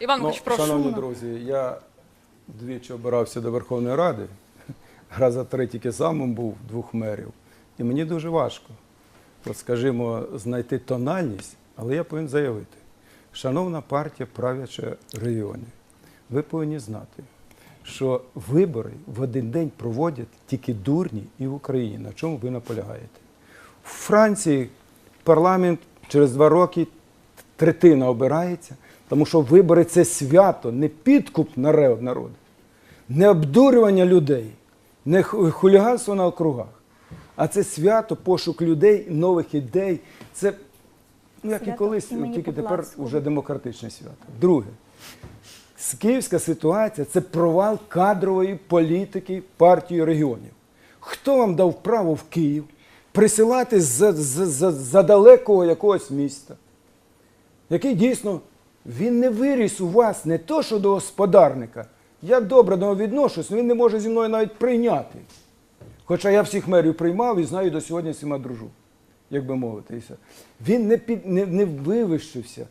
Іван Ну, прошу. шановні друзі, я двічі обирався до Верховної Ради. Раза три тільки самим був двох мерів. І мені дуже важко, от, скажімо, знайти тональність, але я повинен заявити. Шановна партія правляча регіони, ви повинні знати, що вибори в один день проводять тільки дурні і в Україні. На чому ви наполягаєте? В Франції парламент через два роки третина обирається, тому що вибори це свято, не підкуп народу, не обдурювання людей, не хуліганство на округах, а це свято, пошук людей, нових ідей. Це ну, як і колись, тільки тепер Поплавського. вже демократичне свято. Друге. Київська ситуація це провал кадрової політики партії регіонів. Хто вам дав право в Київ присилати з з- з- за далекого якогось міста, який дійсно він не виріс у вас не то, що до господарника. Я добре до нього відношусь, але він не може зі мною навіть прийняти. Хоча я всіх мерів приймав і знаю до сьогодні всіма дружу, як би мовити. Він не, під, не, не вивищився.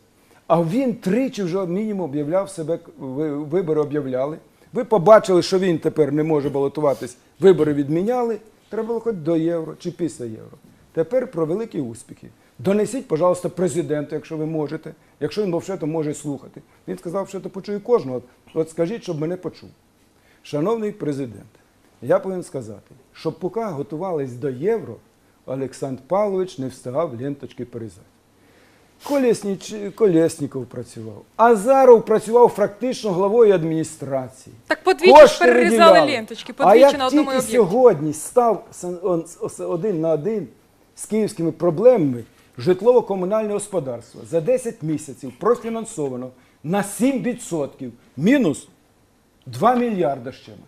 А він тричі вже мінімум об'являв себе, вибори об'являли. Ви побачили, що він тепер не може балотуватись, вибори відміняли. Треба було хоч до євро чи після євро. Тепер про великі успіхи. Донесіть, пожалуйста, президенту, якщо ви можете, якщо він взагалі може слухати. Він сказав, що то почує кожного. От, скажіть, щоб мене почув. Шановний президент, я повинен сказати, що поки готувались до євро, Олександр Павлович не встигав ленточки перезати. Колєсніч, Колєсніков працював. Азаров працював фактично главою адміністрації. Так подвічі ж перерізали ленточки, а подвічі як на одному тільки об'єкті. сьогодні став он- один на один з київськими проблемами житлово-комунальне господарство за 10 місяців профінансовано на 7%, мінус 2 мільярда з чимось.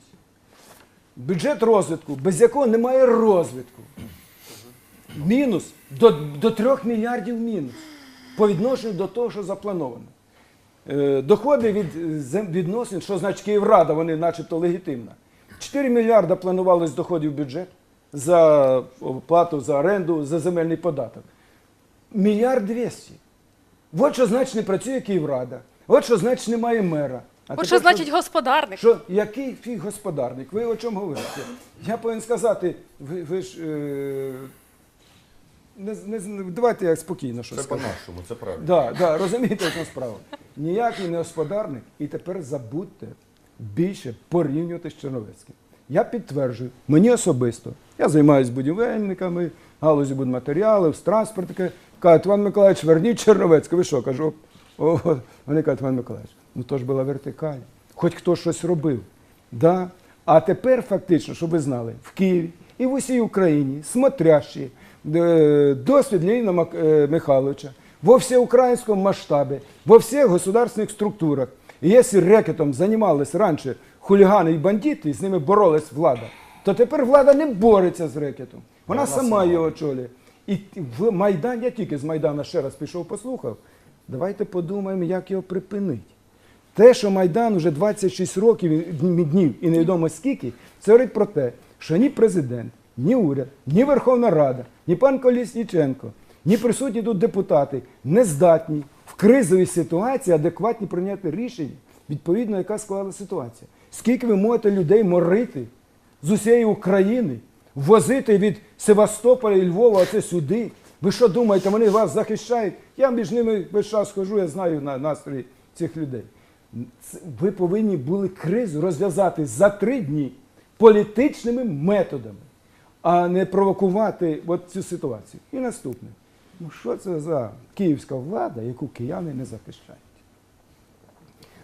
Бюджет розвитку, без якого немає розвитку. Мінус до, до 3 мільярдів мінус по відношенню до того, що заплановано. Е, Доходи від е, відносин, що значить Київрада, вони начебто легітимна. 4 мільярда планувалось доходів бюджет за оплату за оренду, за земельний податок. Мільярд 200. От що значить не працює Київрада. От що значить немає мера. А От тепер що значить господарник? що який фіг господарник? Ви о чому говорите? Я повинен сказати, ви, ви ж е, не, з- не, давайте я спокійно щось Це скажу. по-нашому, це правильно. Да, да, розумієте, яка справа. Ніякий не господарник, і тепер забудьте більше порівнювати з Черновецьким. Я підтверджую, мені особисто, я займаюся будівельниками, галузі будматеріалів, з транспорту. Кажуть, Іван Миколаївич, верніть Черновецьке. Ви що, кажу, о, вони кажуть, Іван Миколаївич, ну то ж була вертикаль. Хоч хто щось робив. Да? А тепер фактично, щоб ви знали, в Києві і в усій Україні смотрящі е, досвід Леоніда е, Михайловича во всеукраїнському масштабі, во всіх государственних структурах. І якщо рекетом займалися раніше хулігани і бандити, і з ними боролась влада, то тепер влада не бореться з рекетом. Вона Вона сама сама. його очолює. І в Майдан, я тільки з Майдана ще раз пішов, послухав. Давайте подумаємо, як його припинити. Те, що Майдан уже 26 років днів і невідомо скільки, це говорить про те, що ні президент, ні уряд, ні Верховна Рада, ні пан Колісніченко, ні присутні тут депутати не здатні в кризовій ситуації адекватні прийняти рішення, відповідно, яка склала ситуація. Скільки ви можете людей морити з усієї України, возити від Севастополя і Львова оце сюди? Ви що думаєте, вони вас захищають? Я між ними весь час хожу, я знаю на настрої цих людей. Ви повинні були кризу розв'язати за три дні політичними методами, а не провокувати от цю ситуацію. І наступне. Ну що це за київська влада, яку кияни не захищають?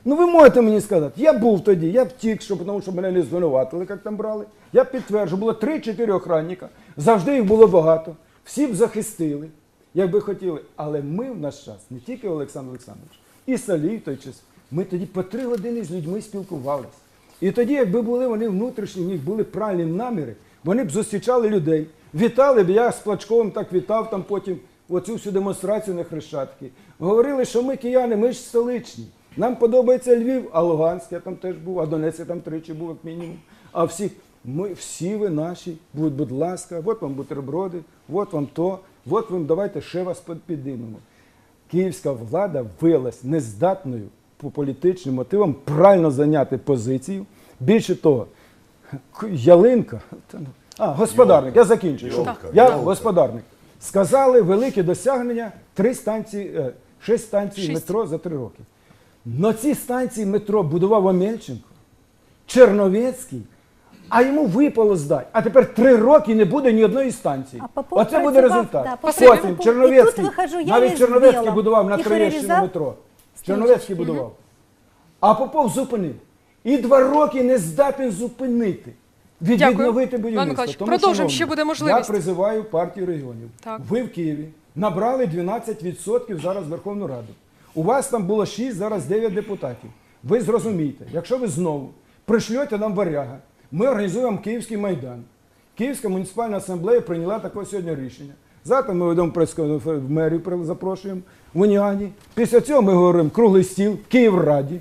Ну ви можете мені сказати, я був тоді, я втік, щоб, тому що мене не звинуватили, як там брали. Я підтверджу, було 3-4 охранника, завжди їх було багато, всі б захистили, як би хотіли. Але ми в наш час, не тільки Олександр Олександрович, і Салій той час, ми тоді по три години з людьми спілкувалися. І тоді, якби були вони внутрішні, в них були правильні наміри, вони б зустрічали людей, вітали б, я з Плачковим так вітав там потім оцю всю демонстрацію на Хрещатки. Говорили, що ми кияни, ми ж столичні. Нам подобається Львів, а Луганськ я там теж був, а Донецьк я там тричі був, як мінімум. А всіх, ми, всі ви наші, будь, будь ласка, от вам бутерброди, от вам то, от вам давайте ще вас під- підіймемо. Київська влада виявилась нездатною по політичним мотивам правильно зайняти позицію. Більше того, ялинка, ну, а, господарник, я закінчую. Йолка, Я йолка. господарник. Сказали велике досягнення три станції, е, шість станцій Шість. метро за три роки. Но ці станції метро будував Омельченко, Черновецький, а йому випало здати. А тепер три роки не буде ні одної станції. А Попов Оце буде працював, результат. да, Попов- Потім Попов- і Черновецький, тут вихожу, я навіть із Черновецький Біла. будував на І Троєщину метро. Черновецький будував. А Попов зупинив. І два роки не здатен зупинити. Від Дякую. відновити Іван будівництво. Продовжимо, шановні, ще буде можливість. Я призиваю партію регіонів. Так. Ви в Києві набрали 12% зараз в Верховну Раду. У вас там було 6, зараз 9 депутатів. Ви зрозумієте, якщо ви знову пришлете нам варяга, ми організуємо Київський майдан. Київська муніципальна асамблея прийняла таке сьогодні рішення. Завтра ми ведемо прес-конференцію, в мерію запрошуємо в Уніані. Після цього ми говоримо круглий стіл в Київраді.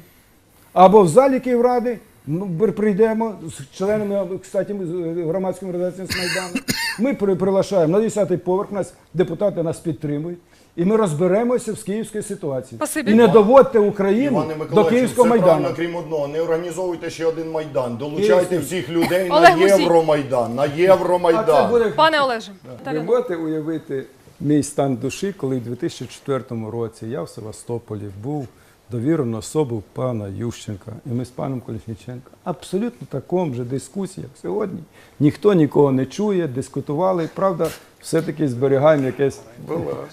Або в залі Київради бр- прийдемо з членами кстати, ми е, громадської організації з Майдану. Ми при- приглашаємо на 10-й поверх, нас депутати нас підтримують. І ми розберемося з київською ситуацією. Спасибі. І не доводьте Україну до Київського все Майдану. правильно, крім одного. Не організовуйте ще один майдан. Долучайте Київський. всіх людей Олег на Мусій. Євромайдан. На А Євромайдан. буде Пане Олеже, Ви Тарас. можете уявити мій стан душі, коли в 2004 році я в Севастополі був довірено особу пана Ющенка, і ми з паном Колісніченко абсолютно такому же дискусії, як сьогодні. Ніхто нікого не чує, дискутували. Правда, все-таки зберігаємо якесь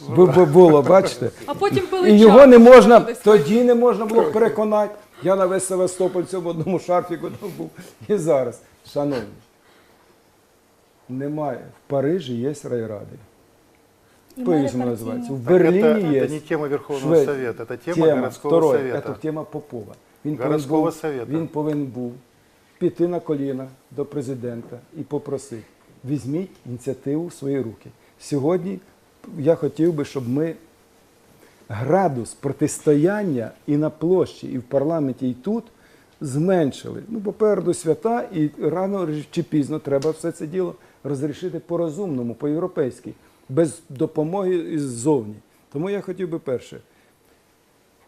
було, було, бачите. А потім пили І його не можна, тоді не можна було переконати. Я на весь Севастополь в цьому одному шарфіку там був. І зараз, шановні, немає. В Парижі є райради І По-іншому мери називається. В партійні. Берліні это, є. это не тема Верховного Швед- Совета, это тема, городского Второе, совета. это тема Попова. Він Городського повинен, був, совета. він повинен був піти на коліна до президента і попросити, візьміть ініціативу в свої руки. Сьогодні я хотів би, щоб ми градус протистояння і на площі, і в парламенті, і тут зменшили. Ну, попереду свята, і рано чи пізно треба все це діло розрішити по-розумному, по-європейськи, без допомоги іззовні. Тому я хотів би перше.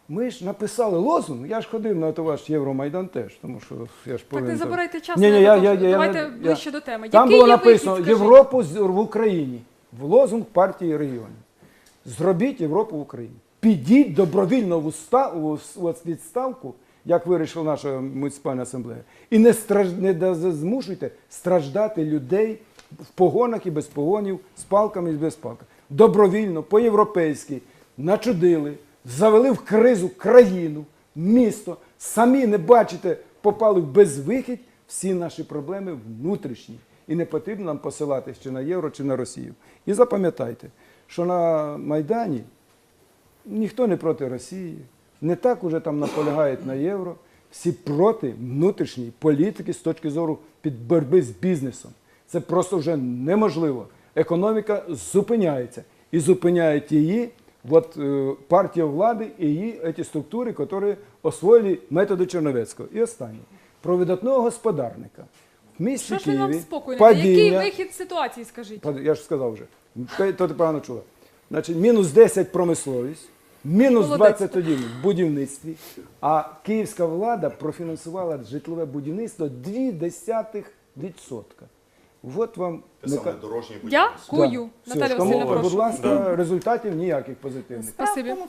Ми ж написали лозунг, я ж ходив на ваш Євромайдан теж, тому що я ж Так не забирайте час. Ні, ні, я, я, я, Давайте я- ближче до теми. Там Який було написано вихід. Європу в Україні. В лозунг партії регіонів. Зробіть Європу в Україні. Підіть добровільно в уста- у відставку, як вирішила наша муніципальна асамблея, і не, страж... не змушуйте страждати людей в погонах і без погонів, з палками і без палками. Добровільно, по-європейськи, начудили, завели в кризу країну, місто, самі не бачите, попали в безвихідь, всі наші проблеми внутрішні. І не потрібно нам посилатись чи на євро, чи на Росію. І запам'ятайте, що на Майдані ніхто не проти Росії, не так уже там наполягають на євро. Всі проти внутрішньої політики з точки зору під боротьби з бізнесом. Це просто вже неможливо. Економіка зупиняється. І зупиняють її от, е, партія влади і її ці структури, які освоїли методи Черновецького. І останнє. Про видатного господарника. В місті Що ж ви нам Києві спокою? Який вихід з ситуації, скажіть? Я ж сказав вже. То ти погано чула. Значить, мінус 10 промисловість, мінус Молодець. 21 в будівництві, а київська влада профінансувала житлове будівництво 0,2%. От вам Те саме ка- дорожнє будівництво. Дякую. Все, Наталя тому, Васильівна, будь прошу. ласка, результатів ніяких позитивних. Справа в Спасибі. тому,